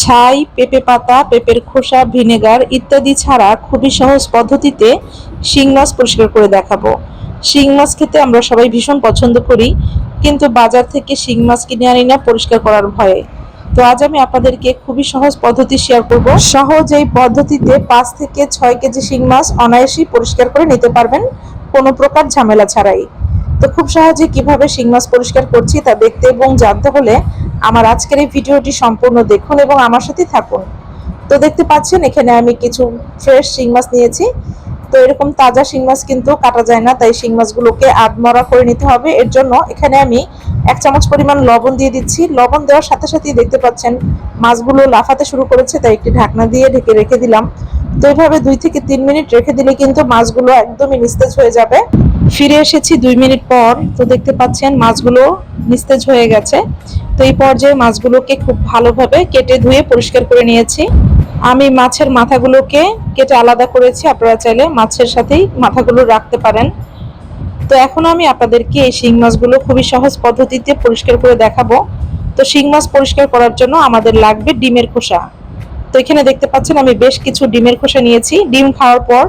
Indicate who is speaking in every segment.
Speaker 1: ছাই, পেঁপে পাতা, পেঁপের খোসা, ভিনেগার ইত্যাদি ছাড়া খুবই সহজ পদ্ধতিতে শিং মাছ পরিষ্কার করে দেখাবো। শিং মাছ খেতে আমরা সবাই ভীষণ পছন্দ করি, কিন্তু বাজার থেকে শিং মাছ কিনে আনি না পরিষ্কার করার ভয়ে। তো আজ আমি আপনাদেরকে খুবই সহজ পদ্ধতি শেয়ার করব। সহজ এই পদ্ধতিতে পাঁচ থেকে ছয় কেজি শিং মাছ অনায়াসেই পরিষ্কার করে নিতে পারবেন, কোনো প্রকার ঝামেলা ছাড়াই। তো খুব সহজে কীভাবে শিং মাছ পরিষ্কার করছি তা দেখতে এবং জানতে হলে আমার আজকের এই ভিডিওটি সম্পূর্ণ দেখুন এবং আমার সাথেই থাকুন। তো দেখতে পাচ্ছেন, এখানে আমি কিছু ফ্রেশ শিং মাছ নিয়েছি। তো এরকম তাজা শিং মাছ কিন্তু কাটা যায় না, তাই শিং মাছগুলোকে আধমরা করে নিতে হবে। এর জন্য এখানে আমি এক চামচ পরিমাণ লবণ দিয়ে দিচ্ছি। লবণ দেওয়ার সাথে সাথেই দেখতে পাচ্ছেন, মাছগুলো লাফাতে শুরু করেছে, তাই একটি ঢাকনা দিয়ে ঢেকে রেখে দিলাম। তো এইভাবে দুই থেকে তিন মিনিট রেখে দিলে কিন্তু মাছগুলো একদমই নিস্তেজ হয়ে যাবে। ফিরে এসেছি দুই মিনিট পর। তো দেখতে পাচ্ছেন, মাছগুলো নিস্তেজ হয়ে গেছে। তো এই পর্যায়ে মাছগুলোকে খুব ভালোভাবে কেটে ধুয়ে পরিষ্কার করে নিয়েছি। আমি মাছের মাথাগুলোকে কেটে আলাদা করেছি, আপনারা চাইলে মাছের সাথেই মাথাগুলো রাখতে পারেন। তো এখন আমি আপনাদেরকে এই শিং মাছগুলো খুবই সহজ পদ্ধতিতে পরিষ্কার করে দেখাবো। তো শিং মাছ পরিষ্কার করার জন্য আমাদের লাগবে ডিমের খোসা। তো এখানে দেখতে পাচ্ছেন আমি বেশ কিছু ডিমের খোসা নিয়েছি। ডিম খাওয়ার পর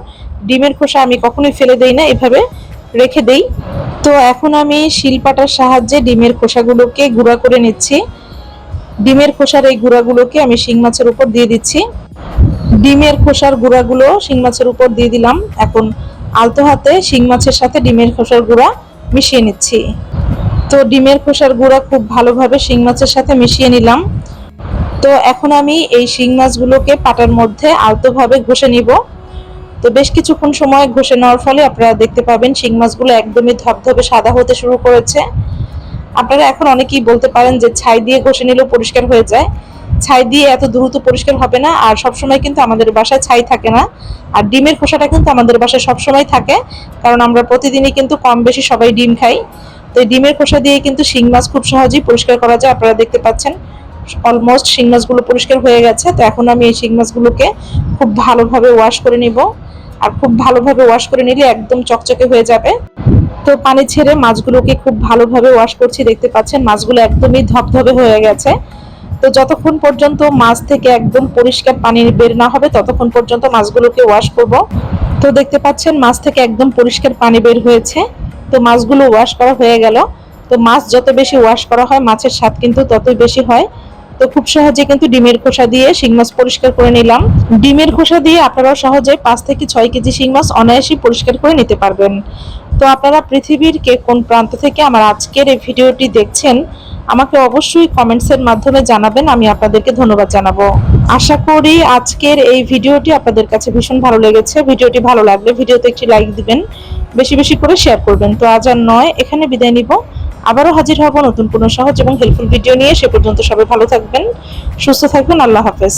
Speaker 1: ডিমের খোসা আমি কখনোই ফেলে দেই না, এভাবে রেখে দেই। তো এখন আমি শিলপাটার সাহায্যে ডিমের খোসাগুলোকে গুঁড়া করে নিচ্ছি। ডিমের খোসার এই গুঁড়াগুলোকে আমি শিং মাছের উপর দিয়ে দিচ্ছি। ডিমের খোসার গুঁড়াগুলো শিং মাছের উপর দিয়ে দিলাম। এখন আলতো হাতে শিং মাছের সাথে ডিমের খোসার গুঁড়া মিশিয়ে নিচ্ছি। তো ডিমের খোসার গুঁড়া খুব ভালোভাবে শিং মাছের সাথে মিশিয়ে নিলাম। তো এখন আমি এই শিং মাছগুলোকে পাটার মধ্যে আলতোভাবে ঘষে নিব। তো বেশ কিছুক্ষণ সময় ঘষে নেওয়ার ফলে আপনারা দেখতে পাবেন শিং মাছগুলো একদমই ধপধপে সাদা হতে শুরু করেছে। আপনারা এখন অনেকেই বলতে পারেন যে ছাই দিয়ে ঘষে নিলেও পরিষ্কার হয়ে যায়। ছাই দিয়ে এত দ্রুত পরিষ্কার হবে না, আর সবসময় কিন্তু আমাদের বাসায় ছাই থাকে না। আর ডিমের খোসাটা কিন্তু আমাদের বাসায় সবসময় থাকে, কারণ আমরা প্রতিদিনই কিন্তু কম বেশি সবাই ডিম খাই। তো ডিমের খোসা দিয়ে কিন্তু শিং মাছ খুব সহজেই পরিষ্কার করা যায়, আপনারা দেখতে পাচ্ছেন। অলমোস্ট শিং মাছগুলো পরিষ্কার হয়ে গেছে, তো এখন আমি এই শিং মাছগুলোকে খুব ভালোভাবে ওয়াশ করে নিব। আর খুব ভালোভাবে ওয়াশ করে নিলে একদম চকচকে হয়ে যাবে। তো পানি ছেড়ে মাছগুলোকে খুব ভালোভাবে ওয়াশ করছি, দেখতে পাচ্ছেন মাছগুলো একদমই ধপধপে হয়ে গেছে। তো যতক্ষণ পর্যন্ত মাছ থেকে একদম পরিষ্কার পানি বের না হবে, ততক্ষণ পর্যন্ত মাছগুলোকে ওয়াশ করব। তো দেখতে পাচ্ছেন মাছ থেকে একদম পরিষ্কার পানি বের হয়েছে। তো মাছগুলো ওয়াশ করা হয়ে গেল। তো মাছ যত বেশি ওয়াশ করা হয়, মাছের স্বাদ কিন্তু ততই বেশি হয়। তো খুব সহজে কিন্তু ডিমের খোসা দিয়ে শিং মাছ পরিষ্কার করে নিলাম। ডিমের খোসা দিয়ে আপনারাও সহজে পাঁচ থেকে ছয় কেজি শিং মাছ অনায়াসেই পরিষ্কার করে নিতে পারবেন। তো আপনারা পৃথিবীর কে কোন প্রান্ত থেকে আমার আজকের এই ভিডিওটি দেখছেন, আমাকে অবশ্যই কমেন্টসের মাধ্যমে জানাবেন, আমি আপনাদেরকে ধন্যবাদ জানাব। আশা করি আজকের এই ভিডিওটি আপনাদের কাছে ভীষণ ভালো লেগেছে। ভিডিওটি ভালো লাগলে ভিডিওতে একটি লাইক দিবেন, বেশি বেশি করে শেয়ার করবেন। তো আজ আর নয়, এখানে বিদায় নিব। আবারও হাজির হব নতুন কোনো সহজ এবং হেল্পফুল ভিডিও নিয়ে। সে পর্যন্ত সবাই ভালো থাকবেন, সুস্থ থাকবেন। আল্লাহ হাফেজ।